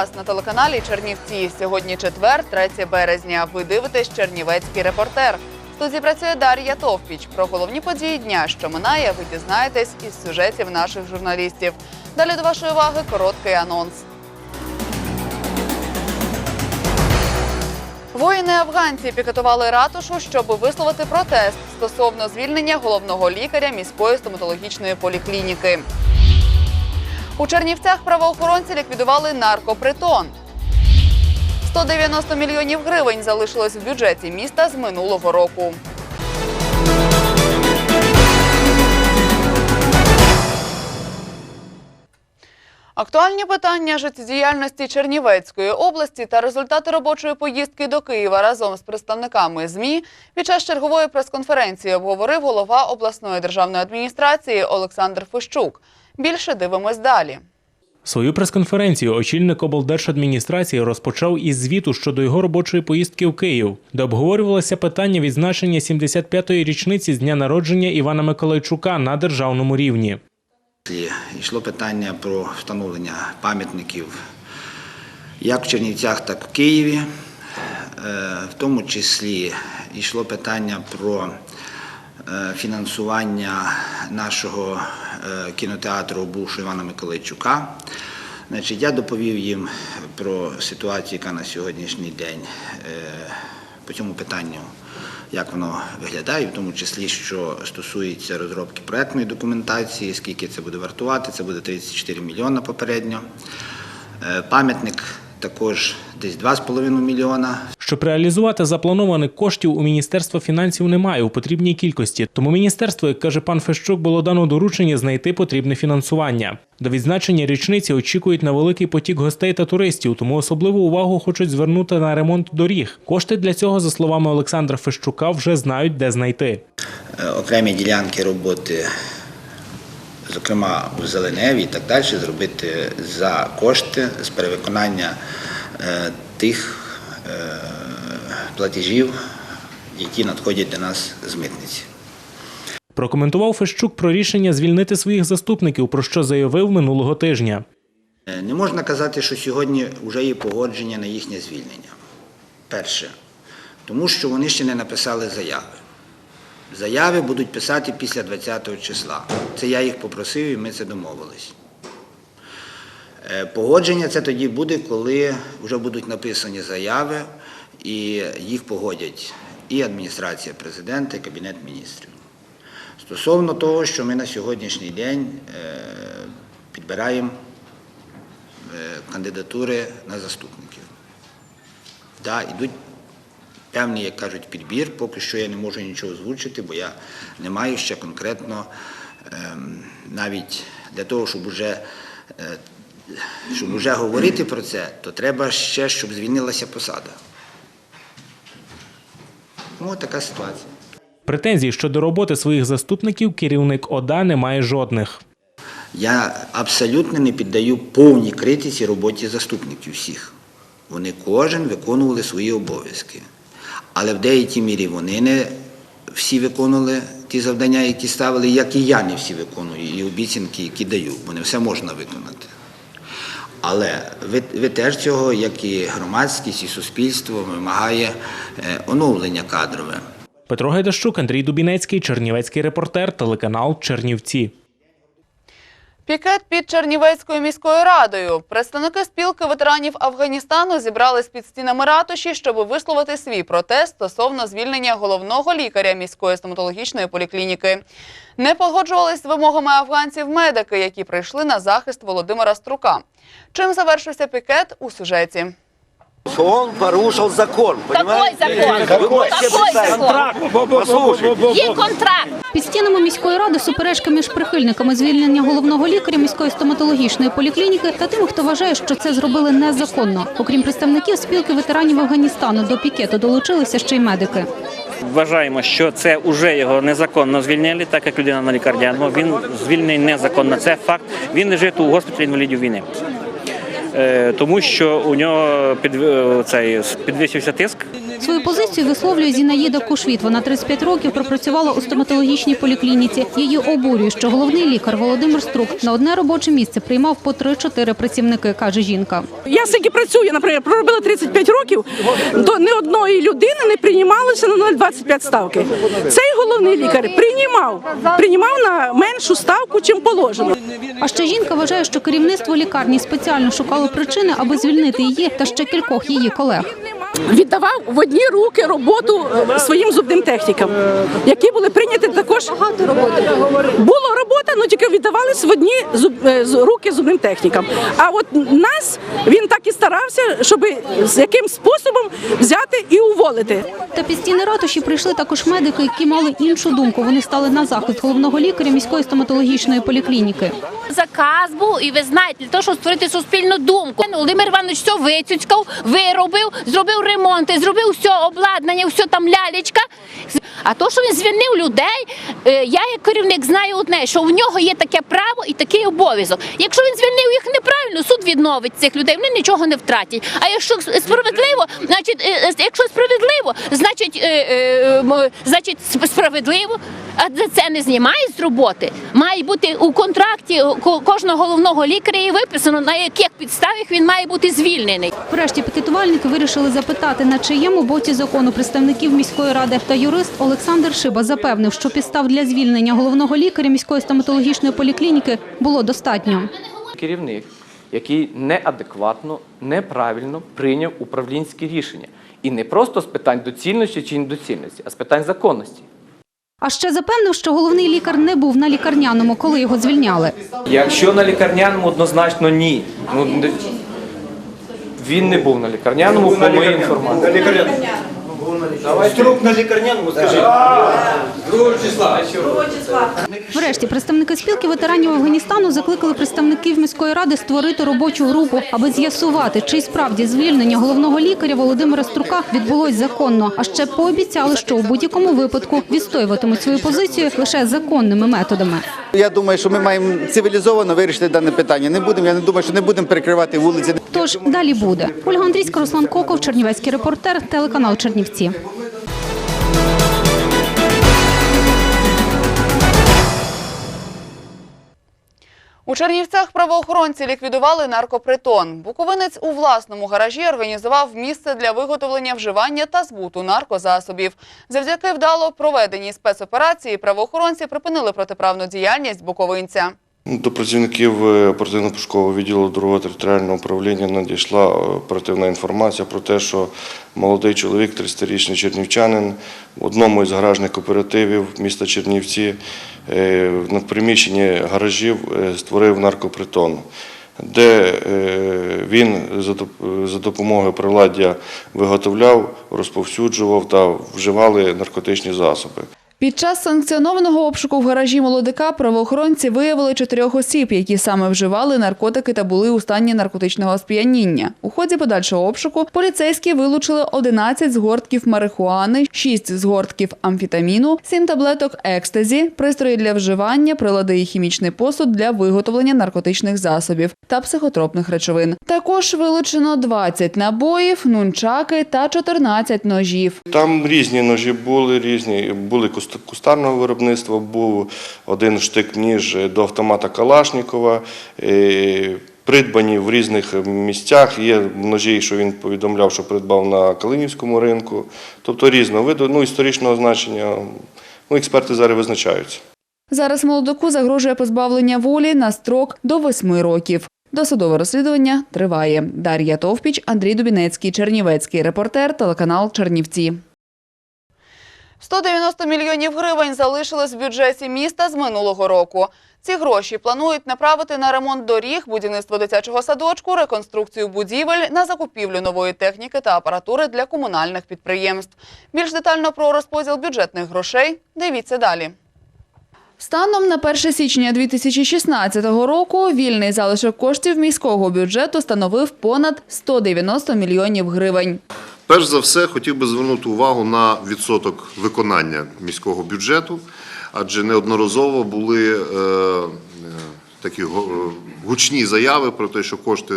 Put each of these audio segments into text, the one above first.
Вас на телеканалі Чернівці. Сьогодні четвер, 3 березня. Ви дивитесь Чернівецький репортер. В студії працює Дар'я Товпіч. Про головні події дня, що минає, ви дізнаєтесь із сюжетів наших журналістів. Далі до вашої уваги короткий анонс. Воїни афганці пікетували ратушу, щоб висловити протест стосовно звільнення головного лікаря міської стоматологічної поліклініки. У Чернівцях правоохоронці ліквідували наркопритон. 190 мільйонів гривень залишилось в бюджеті міста з минулого року. Актуальні питання життєдіяльності Чернівецької області та результати робочої поїздки до Києва разом з представниками ЗМІ під час чергової прес-конференції обговорив голова обласної державної адміністрації Олександр Фищук. Більше дивимось далі. Свою прес-конференцію очільник облдержадміністрації розпочав із звіту щодо його робочої поїздки в Київ, де обговорювалося питання відзначення 75-ї річниці з дня народження Івана Миколайчука на державному рівні. Йшло питання про встановлення пам'ятників як в Чернівцях, так і в Києві. Е, В тому числі йшло питання про е, фінансування нашого кінотеатру бувшого Івана Миколайчука. Значить, я доповів їм про ситуацію, яка на сьогоднішній день е, по цьому питанню як воно виглядає, в тому числі, що стосується розробки проектної документації, скільки це буде вартувати, це буде 34 мільйона попередньо. Е, Пам'ятник також десь 2,5 мільйона. Щоб реалізувати запланованих коштів у Міністерства фінансів немає у потрібній кількості. Тому міністерство, як каже пан Фещук, було дано доручення знайти потрібне фінансування. До відзначення річниці очікують на великий потік гостей та туристів, тому особливу увагу хочуть звернути на ремонт доріг. Кошти для цього, за словами Олександра Фещука, вже знають, де знайти. Е, окремі ділянки роботи, зокрема у Зеленеві і так далі, зробити за кошти з перевиконання е, тих е, платежів, які надходять до нас з митниці. Прокоментував Фещук про рішення звільнити своїх заступників, про що заявив минулого тижня. Е, Не можна казати, що сьогодні вже є погодження на їхнє звільнення. Перше, тому що вони ще не написали заяви. Заяви будуть писати після 20 числа. Це я їх попросив і ми це домовились. Е, Погодження це тоді буде, коли вже будуть написані заяви і їх погодять і адміністрація президента, і Кабінет міністрів. Стосовно того, що ми на сьогоднішній день е, підбираємо е, кандидатури на заступників. Да, йдуть певний, як кажуть, підбір. Поки що я не можу нічого озвучити, бо я не маю ще конкретно ем, навіть для того, щоб уже, е, щоб уже говорити про це, то треба ще, щоб звільнилася посада. Ну, така ситуація. Претензій щодо роботи своїх заступників керівник ОДА не має жодних. Я абсолютно не піддаю повній критиці роботі заступників всіх. Вони кожен виконували свої обов'язки. Але в деякій мірі вони не всі виконували ті завдання, які ставили, як і я не всі виконую, і обіцянки, які даю, бо не все можна виконати. Але ви, ви теж цього, як і громадськість, і суспільство, вимагає е, оновлення кадрове. Петро Гайдащук, Андрій Дубінецький, Чернівецький репортер, телеканал Чернівці. Пікет під Чернівецькою міською радою. Представники спілки ветеранів Афганістану зібрались під стінами ратуші, щоб висловити свій протест стосовно звільнення головного лікаря міської стоматологічної поліклініки. Не погоджувались з вимогами афганців медики, які прийшли на захист Володимира Струка. Чим завершився пікет у сюжеті? Он порушил закон, Какой понимаете? закон? Вы можете Какой представить? закон? Послушайте. Є контракт. Під стінами міської ради суперечка між прихильниками звільнення головного лікаря міської стоматологічної поліклініки та тими, хто вважає, що це зробили незаконно. Окрім представників спілки ветеранів Афганістану, до пікету долучилися ще й медики. Вважаємо, що це вже його незаконно звільнили, так як людина на лікарняному. Він звільнений незаконно. Це факт. Він лежить у госпіталі інвалідів війни. Е, Тому що у нього під, е, цей, підвищився тиск. Свою позицію висловлює Зінаїда Кушвіт. Вона 35 років пропрацювала у стоматологічній поліклініці. Її обурює, що головний лікар Володимир Струк на одне робоче місце приймав по 3-4 працівники, каже жінка. Я скільки працюю, наприклад, проробила 35 років, то ні одної людини не приймалося на 0,25 ставки. Цей головний лікар приймав, приймав на меншу ставку, чим положено. А ще жінка вважає, що керівництво лікарні спеціально шукало причини, аби звільнити її та ще кількох її колег. Віддавав в одні руки роботу е, своїм зубним технікам, які були прийняті також. Багато роботи. Була робота, але тільки віддавались в одні зуб, е, з- руки зубним технікам. А от нас він так і старався, щоб з яким способом взяти і уволити. Та під стіни ратуші прийшли також медики, які мали іншу думку. Вони стали на захист головного лікаря міської стоматологічної поліклініки. Заказ був, і ви знаєте, для того, щоб створити суспільну думку. Володимир Іванович все вицюцькав, виробив, зробив ремонти, зробив все обладнання, все там лялечка. А то, що він звільнив людей, е, я як керівник знаю одне, що в нього є таке право і такий обов'язок. Якщо він звільнив їх неправильно, суд відновить цих людей, вони нічого не втратять. А якщо справедливо, значить, е, е, якщо справедливо, значить, значить справедливо. А за це не знімають з роботи. Має бути у контракті ко- кожного головного лікаря і виписано, на яких підставах він має бути звільнений. Врешті пікетувальники вирішили запитати, на чиєму боці закону представників міської ради. Та юрист Олександр Шиба запевнив, що підстав для звільнення головного лікаря міської стоматологічної поліклініки було достатньо. керівник, який неадекватно, неправильно прийняв управлінські рішення. І не просто з питань доцільності чи недоцільності, а з питань законності. А ще запевнив, що головний лікар не був на лікарняному, коли його звільняли. Якщо на лікарняному, однозначно ні. Ну, він не був на лікарняному, по моїй інформації. Струк на лікарняному, скажіть. Врешті представники спілки ветеранів Афганістану закликали представників міської ради створити робочу групу, аби з'ясувати, чи справді звільнення головного лікаря Володимира Струка відбулось законно. А ще пообіцяли, що у будь-якому випадку відстоюватимуть свою позицію лише законними методами. Я думаю, що ми маємо цивілізовано вирішити дане питання. Не будемо. Я не думаю, що не будемо перекривати вулиці. Тож далі буде. Ольга Андрійська, Руслан Коков, Чернівецький репортер, телеканал Чернівці. У Чернівцях правоохоронці ліквідували наркопритон. Буковинець у власному гаражі організував місце для виготовлення вживання та збуту наркозасобів. Завдяки вдало проведеній спецоперації правоохоронці припинили протиправну діяльність буковинця. До працівників е, оперативно-пошукового відділу другого територіального управління надійшла е, оперативна інформація про те, що молодий чоловік, 30-річний чернівчанин, в одному із гаражних кооперативів міста Чернівці е, на приміщенні гаражів е, створив наркопритон, де е, він за допомогою приладдя виготовляв, розповсюджував та вживали наркотичні засоби. Під час санкціонованого обшуку в гаражі молодика правоохоронці виявили чотирьох осіб, які саме вживали наркотики та були у стані наркотичного сп'яніння. У ході подальшого обшуку поліцейські вилучили 11 згортків марихуани, 6 згортків амфітаміну, 7 таблеток екстазі, пристрої для вживання, прилади і хімічний посуд для виготовлення наркотичних засобів та психотропних речовин. Також вилучено 20 набоїв, нунчаки та 14 ножів. Там різні ножі були, різні були куст- кустарного виробництва, був один штик-ніж до автомата Калашнікова. Придбані в різних місцях. Є ножі, що він повідомляв, що придбав на Калинівському ринку. Тобто різного виду, ну, історичного значення. Ну, експерти зараз визначаються. Зараз молодику загрожує позбавлення волі на строк до восьми років. Досудове розслідування триває. Дар'я Товпіч, Андрій Дубінецький, Чернівецький репортер, телеканал Чернівці. 190 мільйонів гривень залишилось в бюджеті міста з минулого року. Ці гроші планують направити на ремонт доріг, будівництво дитячого садочку, реконструкцію будівель, на закупівлю нової техніки та апаратури для комунальних підприємств. Більш детально про розподіл бюджетних грошей дивіться далі. Станом на 1 січня 2016 року вільний залишок коштів міського бюджету становив понад 190 мільйонів гривень. Перш за все, хотів би звернути увагу на відсоток виконання міського бюджету, адже неодноразово були е, такі го- гучні заяви про те, що кошти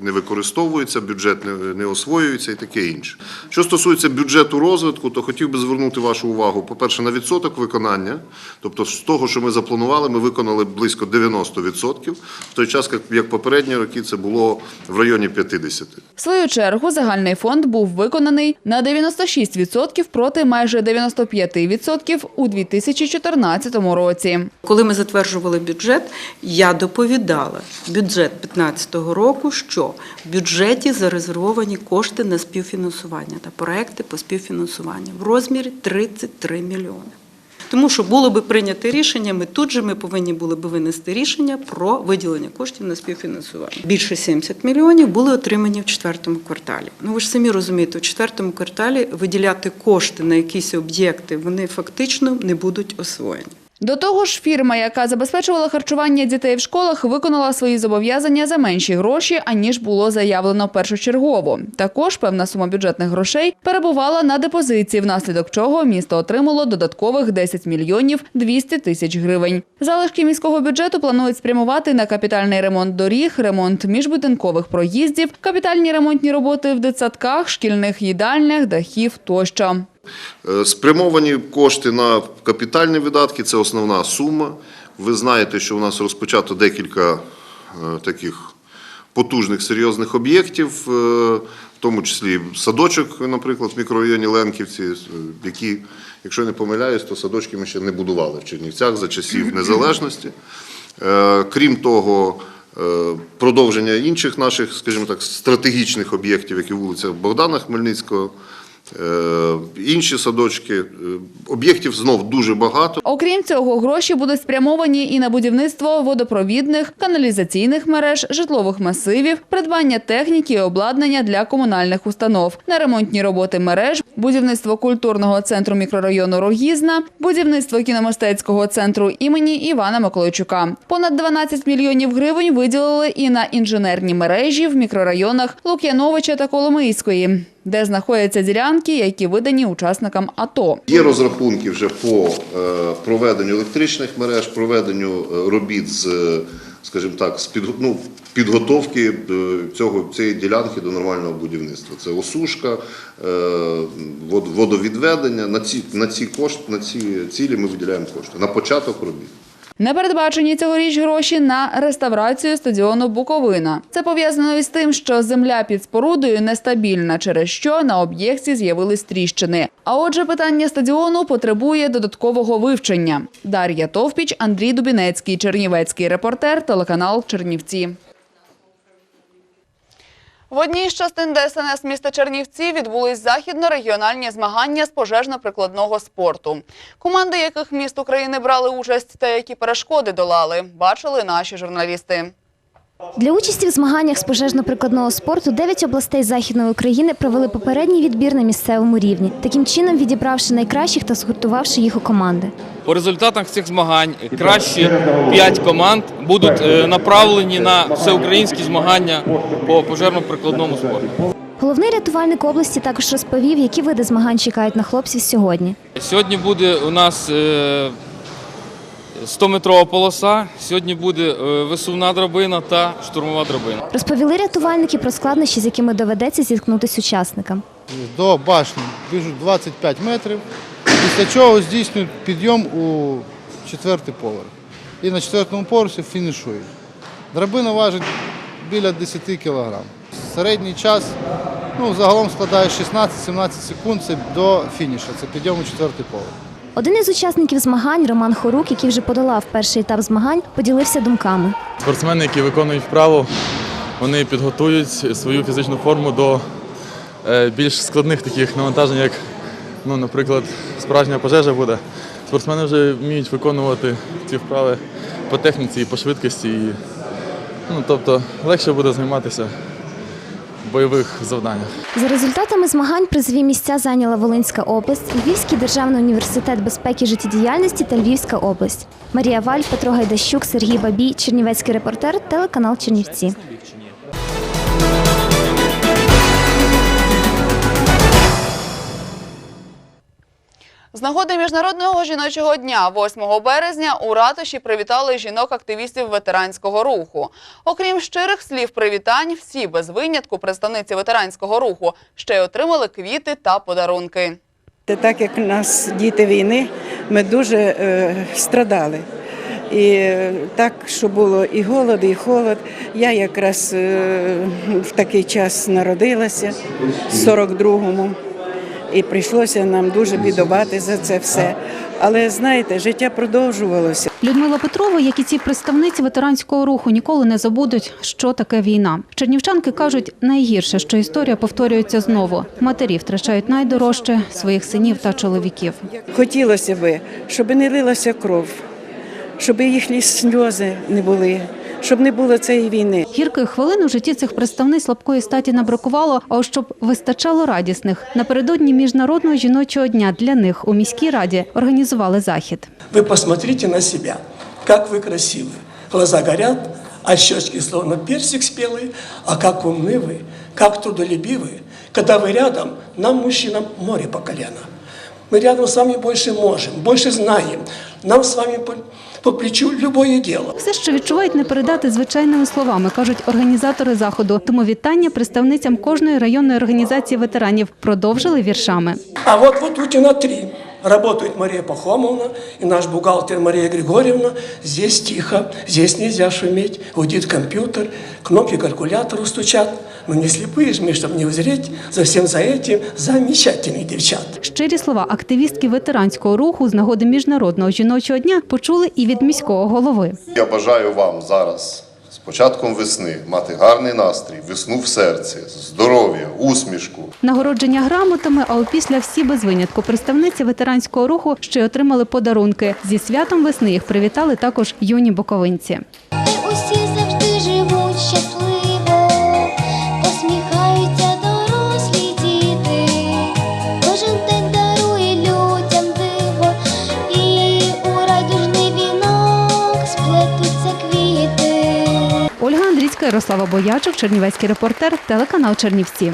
не використовуються, бюджет не, освоюється і таке інше. Що стосується бюджету розвитку, то хотів би звернути вашу увагу, по-перше, на відсоток виконання. Тобто, з того, що ми запланували, ми виконали близько 90%, в той час, як- як попередні роки це було в районі 50%. В свою чергу загальний фонд був виконаний на 96% проти майже 95% у 2014 році. Коли ми затверджували бюджет, я доповідала бюджет 2015 року, що в бюджеті зарезервовані кошти на співфінансування та проекти по співфінансуванню в розмірі 33 мільйони. Тому що було би прийнято рішення, ми тут же ми повинні були би винести рішення про виділення коштів на співфінансування. Більше 70 мільйонів були отримані в четвертому кварталі. Ну ви ж самі розумієте, у четвертому кварталі виділяти кошти на якісь об'єкти вони фактично не будуть освоєні. До того ж, фірма, яка забезпечувала харчування дітей в школах, виконала свої зобов'язання за менші гроші, аніж було заявлено першочергово. Також певна сума бюджетних грошей перебувала на депозиції, внаслідок чого місто отримало додаткових 10 мільйонів 200 тисяч гривень. Залишки міського бюджету планують спрямувати на капітальний ремонт доріг, ремонт міжбудинкових проїздів, капітальні ремонтні роботи в дитсадках, шкільних їдальнях, дахів тощо. Е, Спрямовані кошти на капітальні видатки це основна сума. Ви знаєте, що у нас розпочато декілька е, таких потужних серйозних об'єктів, е, в тому числі садочок, наприклад, в мікрорайоні Ленківці, які, якщо не помиляюсь, то садочки ми ще не будували в Чернівцях за часів незалежності. Крім того, продовження інших наших, скажімо так, стратегічних об'єктів, які вулиця Богдана Хмельницького. Е, Інші садочки, Е, об'єктів знов дуже багато. Окрім цього, гроші будуть спрямовані і на будівництво водопровідних, каналізаційних мереж, житлових масивів, придбання техніки і обладнання для комунальних установ, на ремонтні роботи мереж, будівництво культурного центру мікрорайону Рогізна, будівництво кіномистецького центру імені Івана Миколайчука. Понад 12 мільйонів гривень виділили і на інженерні мережі в мікрорайонах Лук'яновича та Коломийської, де знаходяться ділянки, які видані учасникам АТО. Є розрахунки вже по е, проведенню електричних мереж, проведенню е, робіт з, е, скажімо так, з підго- ну, підготовки цього, цієї ділянки до нормального будівництва. Це осушка, водовідведення. На ці, на ці кошти, на ці цілі ми виділяємо кошти. На початок робіт. Не передбачені цьогоріч гроші на реставрацію стадіону Буковина. Це пов'язано із тим, що земля під спорудою нестабільна, через що на об'єкті з'явились тріщини. А отже, питання стадіону потребує додаткового вивчення. Дар'я Товпіч, Андрій Дубінецький, Чернівецький репортер, телеканал Чернівці. В одній з частин ДСНС міста Чернівці відбулись західно-регіональні змагання з пожежно-прикладного спорту. Команди яких міст України брали участь та які перешкоди долали, бачили наші журналісти. Для участі в змаганнях з пожежно-прикладного спорту дев'ять областей Західної України провели попередній відбір на місцевому рівні, таким чином відібравши найкращих та згуртувавши їх у команди. По результатах цих змагань кращі п'ять команд будуть е, направлені на всеукраїнські змагання по пожежно-прикладному спорту. Головний рятувальник області також розповів, які види змагань чекають на хлопців сьогодні. Сьогодні буде у нас е, 100-метрова полоса, сьогодні буде е, висувна драбина та штурмова драбина. Розповіли рятувальники про складнощі, з якими доведеться зіткнутися учасникам. До башні біжуть 25 метрів, після чого здійснюють підйом у четвертий поверх. І на четвертому поверсі фінішують. Драбина важить біля 10 кг. Середній час ну, загалом складає 16-17 секунд це до фінішу, це підйом у четвертий поверх. Один із учасників змагань, Роман Хорук, який вже подолав перший етап змагань, поділився думками. Спортсмени, які виконують вправу, вони підготують свою фізичну форму до е, більш складних таких навантажень, як, ну, наприклад, справжня пожежа буде. Спортсмени вже вміють виконувати ці вправи по техніці і по швидкості. І, ну, тобто легше буде займатися бойових завданнях. За результатами змагань призові місця зайняла Волинська область, Львівський державний університет безпеки життєдіяльності та Львівська область. Марія Валь, Петро Гайдащук, Сергій Бабій, Чернівецький репортер, телеканал Чернівці. З нагоди Міжнародного жіночого дня 8 березня у ратуші привітали жінок-активістів ветеранського руху. Окрім щирих слів привітань, всі без винятку представниці ветеранського руху ще й отримали квіти та подарунки. Так як у нас діти війни, ми дуже е, страдали. І е, так, що було і голод, і холод. Я якраз е, в такий час народилася, в 42-му, і прийшлося нам дуже бідувати за це все. Але знаєте, життя продовжувалося. Людмила Петрова, як і ці представниці ветеранського руху, ніколи не забудуть, що таке війна. Чернівчанки кажуть, найгірше, що історія повторюється знову. Матері втрачають найдорожче своїх синів та чоловіків. Хотілося би, щоб не лилася кров, щоб їхні сльози не були, щоб не було цієї війни. Гірких хвилин у житті цих представниць слабкої статі не бракувало, а ось щоб вистачало радісних. Напередодні міжнародного жіночого дня для них у міській раді організували захід. Вы посмотрите на себя, как вы красивы. Глаза горят, а щечки словно персик спелый, а как умны вы, как трудолюбивы. Когда вы рядом, нам, мужчинам, море по колено. Мы рядом с вами больше можем, больше знаем. Нам с вами по, плечу любое дело. Все, що відчувають, не передати звичайними словами, кажуть організатори заходу. Тому вітання представницям кожної районної організації ветеранів продовжили віршами. А вот вот Путіна 3. Работает Мария Пахомовна и наш бухгалтер Мария Григорьевна. Здесь тихо, здесь нельзя шуметь. Гудит компьютер, кнопки калькулятору стучат. Но не слепые ж мы, чтобы не узреть за всем за этим замечательных девчат. Щирі слова активістки ветеранського руху з нагоди міжнародного жіночого дня почули і від міського голови. Я бажаю вам зараз з початком весни мати гарний настрій, весну в серці, здоров'я, усмішку. Нагородження грамотами, а опісля всі без винятку представниці ветеранського руху ще й отримали подарунки. Зі святом весни їх привітали також юні боковинці. Усі завжди живуть щасливо, Ярослава Боячок, Чернівецький репортер, телеканал Чернівці.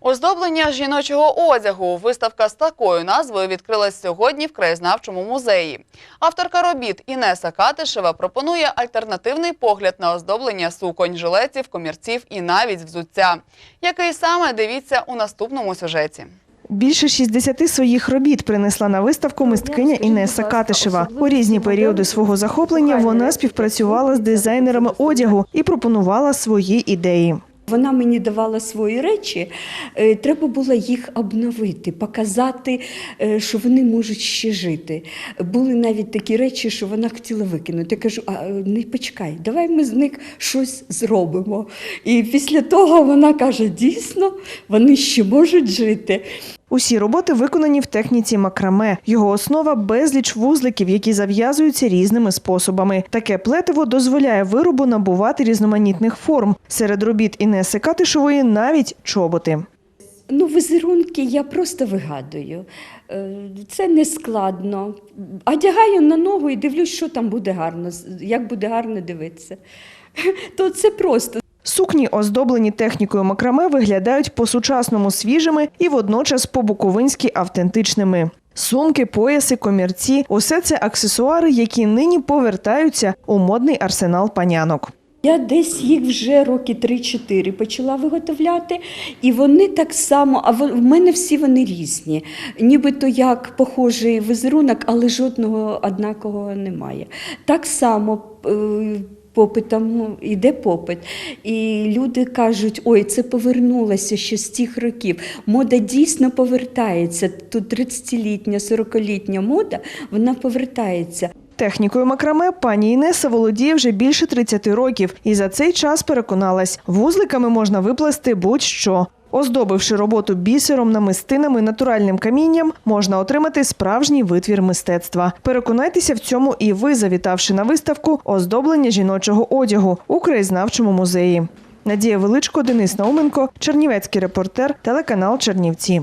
Оздоблення жіночого одягу. Виставка з такою назвою відкрилась сьогодні в краєзнавчому музеї. Авторка робіт Інеса Катишева пропонує альтернативний погляд на оздоблення суконь, жилетів, комірців і навіть взуття. Який саме дивіться у наступному сюжеті. Більше 60 своїх робіт принесла на виставку мисткиня Інеса Катишева. У різні періоди свого захоплення вона співпрацювала з дизайнерами одягу і пропонувала свої ідеї. Вона мені давала свої речі, е, треба було їх обновити, показати, е, що вони можуть ще жити. Були навіть такі речі, що вона хотіла викинути. Я кажу, а е, не почекай, давай ми з них щось зробимо. І після того вона каже: дійсно, вони ще можуть жити. Усі роботи виконані в техніці макраме. Його основа безліч вузликів, які зав'язуються різними способами. Таке плетиво дозволяє виробу набувати різноманітних форм. Серед робіт Інеси Катишової навіть чоботи. Ну, візерунки я просто вигадую. Е, Це не складно. Одягаю на ногу і дивлюсь, що там буде гарно, як буде гарно дивитися. То це просто. Сукні, оздоблені технікою макраме, виглядають по-сучасному свіжими і водночас по-буковинськи автентичними. Сумки, пояси, комірці усе це аксесуари, які нині повертаються у модний арсенал панянок. Я десь їх вже роки 3-4 почала виготовляти, і вони так само, а в мене всі вони різні. Нібито як похожий візерунок, але жодного однакового немає. Так само. Попитом іде попит. І люди кажуть, ой, це повернулося ще з тих років. Мода дійсно повертається. Тут 30-літня, 40-літня мода, вона повертається. Технікою макраме пані Інеса володіє вже більше 30 років і за цей час переконалась, вузликами можна виплести будь-що. Оздобивши роботу бісером, намистинами, натуральним камінням, можна отримати справжній витвір мистецтва. Переконайтеся в цьому і ви, завітавши на виставку оздоблення жіночого одягу у краєзнавчому музеї. Надія Величко, Денис Науменко, Чернівецький репортер, телеканал Чернівці.